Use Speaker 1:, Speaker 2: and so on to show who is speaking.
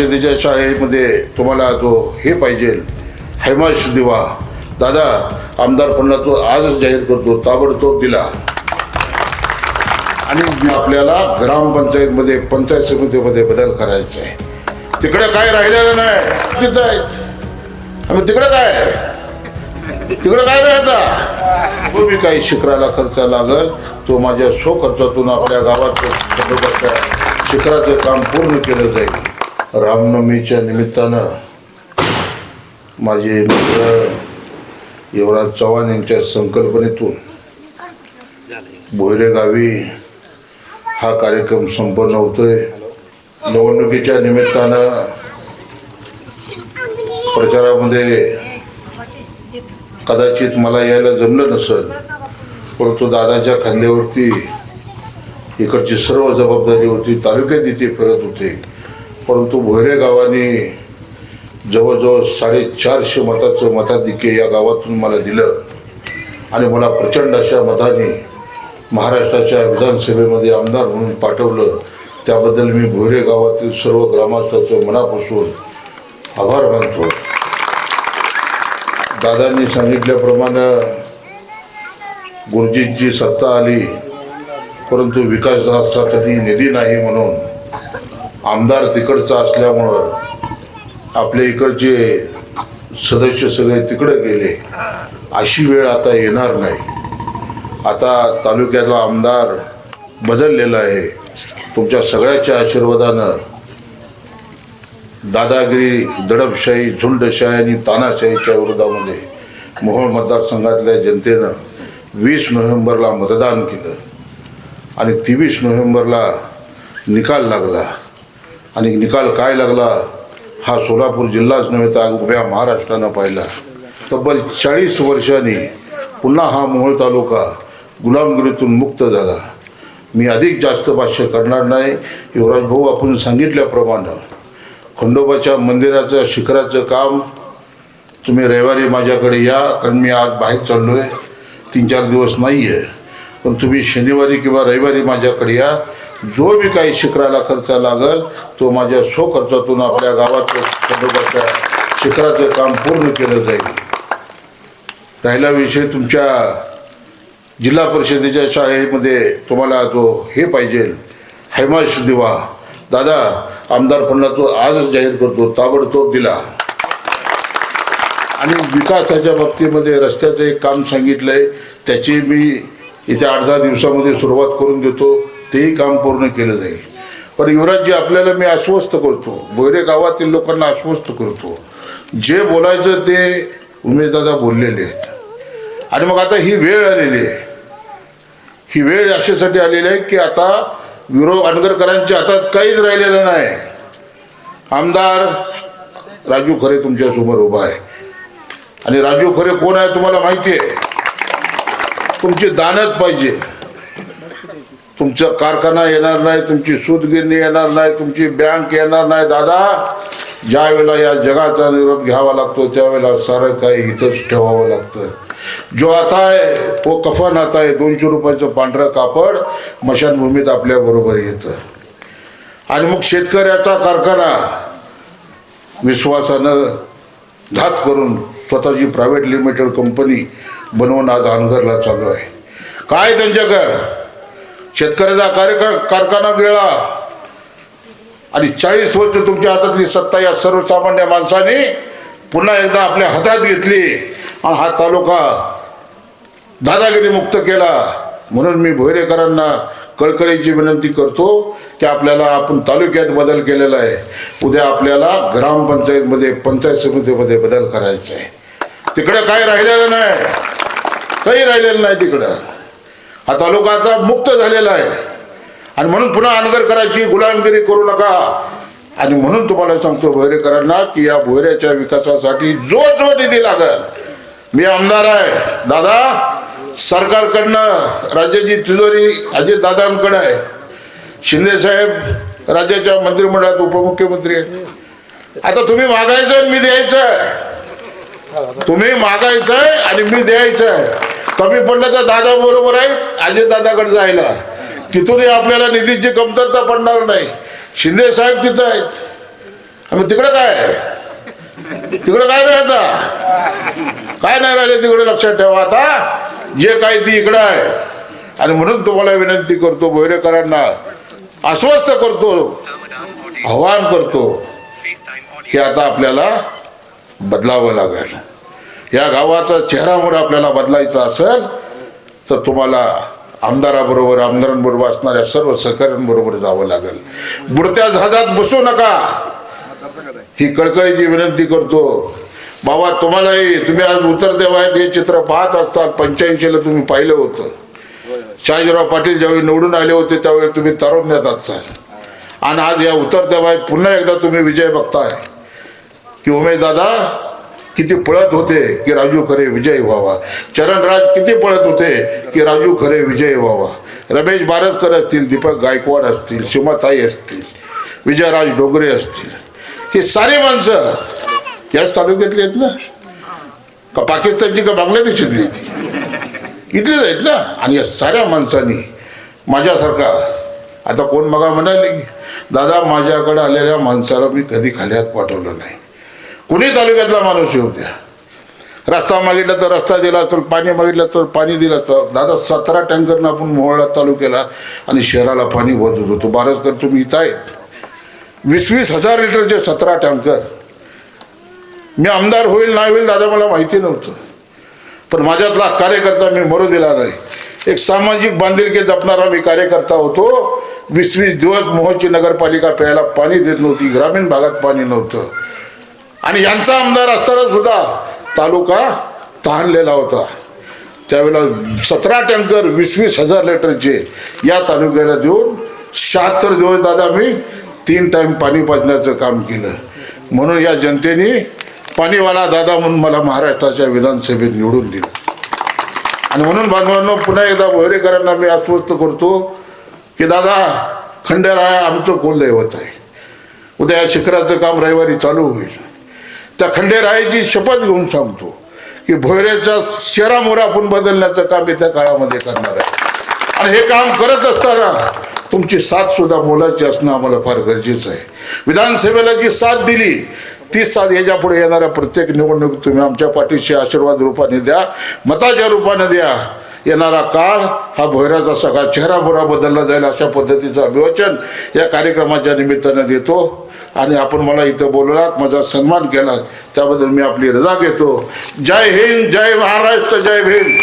Speaker 1: परिषदेच्या शाळेमध्ये तुम्हाला तो हे पाहिजे. हैमाश दिवा. दादा आमदार फंडा तो आजच जाहीर करतो ताबडतोब दिला. आणि आपल्याला ग्रामपंचायतमध्ये पंचायत समितीमध्ये बदल करायचा आहे. तिकडे काय राहिलेलं नाही? तिथं आहेत. आम्ही तिकडे काय? तिकडे काय राहता तो बी काही शिखराला खर्च लागल तो माझ्या सो खर्चातून आपल्या गावात शिखराचं काम पूर्ण केलं जाईल. रामनवमीच्या निमित्तानं माझे मित्र युवराज चव्हाण यांच्या संकल्पनेतून भोयरे गावी हा कार्यक्रम संपन्न होतोय. निवडणुकीच्या निमित्तानं प्रचारामध्ये कदाचित मला यायला जमलं नसेल परंतु दादाच्या खांद्यावरती इकडची सर्व जबाबदारी होती तालुक्यात इथे फिरत होते. परंतु भोयरे गावाने जवळजवळ साडेचारशे मताचं मताधिक्य या गावातून मला दिलं. आणि मला प्रचंड अशा मताने महाराष्ट्राच्या विधानसभेमध्ये आमदार म्हणून पाठवलं. त्याबद्दल मी भोयरे गावातील सर्व ग्रामस्थांचं मनापासून आभार मानतो. दादांनी सांगितल्याप्रमाणे गुरुजींची सत्ता आली परंतु विकासासाठी निधी नाही म्हणून आमदार तिकडचा असल्यामुळं आपले इकडचे सदस्य सगळे तिकडे गेले. अशी वेळ आता येणार नाही. आता तालुक्यातला आमदार बदललेला आहे. तुमच्या सगळ्याच्या आशीर्वादानं दादागिरी दडपशाही झुंडशाही आणि तानाशाहीच्या विरोधामध्ये मोहोळ मतदारसंघातल्या जनतेनं वीस नोव्हेंबरला मतदान केलं आणि तेवीस नोव्हेंबरला निकाल लागला. आणि निकाल काय लागला हा सोलापूर जिल्हाच नव्हे तर उभ्या महाराष्ट्रानं पाहिला. तब्बल चाळीस वर्षांनी पुन्हा हा मोहोळ तालुका गुलामगिरीतून मुक्त झाला. मी अधिक जास्त भाष्य करणार नाही. युवराज भाऊ आपण सांगितल्याप्रमाणे खंडोबाच्या मंदिराचं शिखराचं काम तुम्ही रविवारी माझ्याकडे या कारण मी आज बाहेर चाललो आहे तीन चार दिवस नाही आहे पण तुम्ही शनिवारी किंवा रविवारी माझ्याकडे या. जो बी काही शिखराला खर्च लागल तो माझ्या स्वखर्चातून आपल्या गावाच्या खंडोबाच्या शिखराचं काम पूर्ण केलं जाईल. राहिला विषय तुमच्या जिल्हा परिषदेच्या शाळेमध्ये तुम्हाला तो हे पाहिजे. हैमाश दिवा. दादा आमदार फंडा तो आजच जाहीर करतो ताबडतोब दिला. आणि विकासाच्या बाबतीमध्ये रस्त्याचं एक काम सांगितलं आहे त्याची मी इथे अर्धा दिवसामध्ये सुरुवात करून देतो. तेही काम पूर्ण केलं जाईल. पण युवराजजी आपल्याला मी आश्वस्त करतो बोयरे गावातील लोकांना आश्वस्त करतो. जे बोलायचं ते उमेशदादा बोललेले आहेत. आणि मग आता ही वेळ आलेली आहे. ही वेळ अशासाठी आलेली आहे की आता विरोध अनगरकरांच्या हातात काहीच राहिलेलं नाही. आमदार राजू खरे तुमच्यासमोर उभा आहे. आणि राजू खरे कोण आहे तुम्हाला माहिती आहे? तुमची दानत पाहिजे. तुमचा कारखाना येणार नाही तुमची सूतगिरणी येणार नाही तुमची बँक येणार नाही दादा. ज्या वेळेला या जगाचा निरोप घ्यावा लागतो त्यावेळेला सारं काही इथंच ठेवावं लागतं. जो आता आहे तो कफन आता आहे दोनशे रुपयाचं पांढरं कापड मशानभूमीत आपल्या बरोबर येतं. आणि मग शेतकऱ्याचा कारखाना विश्वासानं घात करून स्वतःची प्रायव्हेट लिमिटेड कंपनी बनवून आज अनघरला चालू आहे. काय त्यांच्याकडं? शेतकऱ्याचा कार्यक्रम कारखाना गेला. आणि चाळीस वर्ष तुमच्या हातातली सत्ता या सर्वसामान्य माणसाने पुन्हा एकदा आपल्या हातात घेतली. आणि हा तालुका दादागिरी मुक्त केला. म्हणून मी भोयरेकरांना कळकळीची विनंती करतो की आपल्याला आपण तालुक्यात बदल केलेला आहे. उद्या आपल्याला ग्रामपंचायतमध्ये पंचायत समितीमध्ये बदल करायचा आहे. तिकडं काही राहिलेलं नाही. काही राहिलेलं नाही तिकडं. हा तालुका आता मुक्त झालेला आहे. आणि म्हणून पुन्हा अनगर करायची गुलामगिरी करू नका. आणि म्हणून तुम्हाला सांगतो भोयरेकरांना की या भोयऱ्याच्या विकासासाठी जो जो निधी लागल. मी आमदार आहे. दादा सरकारकडनं राज्याची तिजोरी अजित दादांकडे आहे. शिंदे साहेब राज्याच्या मंत्रिमंडळात उपमुख्यमंत्री आहेत. आता तुम्ही मागायचं मी द्यायचं. तुम्ही मागायचं आहे आणि मी द्यायचं. आहे कमी पडलं तर दादा बरोबर आहेत अजित दादाकडे जायला. तिथूनही आपल्याला निधीची कमतरता पडणार नाही. शिंदे साहेब तिथं आहेत. आणि तिकडं काय आहे? तिकडं काय नाही आता? काय नाही राहिले तिकडे लक्षात ठेवा आता. जे काय ती इकडं आहे. आणि म्हणून तुम्हाला विनंती करतो भोयरेकरांना अस्वस्थ करतो आव्हान करतो की आता आपल्याला बदलावं लागेल. या गावाचा चेहरामोड आपल्याला बदलायचा असेल तर तुम्हाला आमदाराबरोबर आमदारांबरोबर असणाऱ्या सर्व सहकाऱ्यांबरोबर जावं लागेल. बुडत्या जहाजात बसू नका. ही कळकळीची विनंती करतो. बाबा तुम्हालाही तुम्ही आज उत्तर आहेत हे चित्र पाहत असतात पंच्याऐंशीला तुम्ही पाहिलं होतं. शहाजीराव पाटील ज्यावेळी निवडून आले होते त्यावेळी तुम्ही तारुण्यात असाल. आणि आज या उत्तर देवायत पुन्हा एकदा तुम्ही विजय बघताय. की उमेश दादा किती पळत होते की राजू खरे विजय व्हावा. चरणराज किती पळत होते की राजू खरे विजय व्हावा. रमेश बारसकर असतील दीपक गायकवाड असतील शिमाताई असतील विजयराज डोंगरे असतील. ही सारी माणसं याच तालुक्यातली आहेत ना? का पाकिस्तानची का बांगलादेशातली ती इथलीच आहेत ना? आणि या साऱ्या माणसांनी माझ्यासारखा आता कोण मगा म्हणाले दादा माझ्याकडे आलेल्या माणसाला मी कधी खाल्यात पाठवलं नाही. कुणी तालुक्यातला माणूस येऊ द्या? रस्ता मागितला तर रस्ता दिला तर पाणी मागितलं तर पाणी दिलं. तर दादा सतरा टँकरनं आपण मोहळा चालू केला आणि शहराला पाणी भरत होतो. बारसकर तुम्ही इथं आहेत. वीस वीस हजार लिटरचे सतरा टँकर. मी आमदार होईल नाही होईल दादा मला माहिती नव्हतं. पण माझ्यातला कार्यकर्ता मी मरू दिला नाही. एक सामाजिक बांधिलकी जपणारा मी कार्यकर्ता होतो. वीस वीस दिवस मोहची नगरपालिका प्यायला पाणी देत नव्हती ग्रामीण भागात पाणी नव्हतं. आणि यांचा आमदार असताना सुद्धा तालुका तहानलेला होता. त्यावेळेला सतरा टँकर वीस वीस हजार लिटरचे या तालुक्याला देऊन शहात्तर दिवस दादा मी तीन टाईम पाणी पाजण्याचं काम केलं. म्हणून या जनतेने पाणीवाला दादा म्हणून मला महाराष्ट्राच्या विधानसभेत निवडून दिलं. आणि म्हणून बांधवांनो पुन्हा एकदा भोयरेकरांना मी आश्वस्त करतो की दादा खंडेराया आमचं कुलदैवत आहे. उद्या या शिखराचं काम रविवारी चालू होईल. त्या खंडेरायाची शपथ घेऊन सांगतो की भोयऱ्याचा चेहरामोहरा आपण बदलण्याचं काम येत्या काळामध्ये करणार आहे. आणि हे काम करत असताना तुमची साथ सुद्धा मोलाची असणं आम्हाला फार गरजेचं आहे. विधानसभेला जी साथ दिली ती साथ याच्यापुढे येणाऱ्या प्रत्येक निवडणूक तुम्ही आमच्या पाठीशी आशीर्वाद रूपाने द्या मताच्या रूपाने द्या. येणारा काळ हा भोयराचा सगळा चेहरामोहरा बदलला जाईल अशा पद्धतीचं अभिवाचन या कार्यक्रमाच्या निमित्तानं देतो. आणि आपण मला इथं बोलवलात माझा सन्मान केलात त्याबद्दल मी आपली रजा घेतो. जय हिंद जय महाराष्ट्र जय भीम.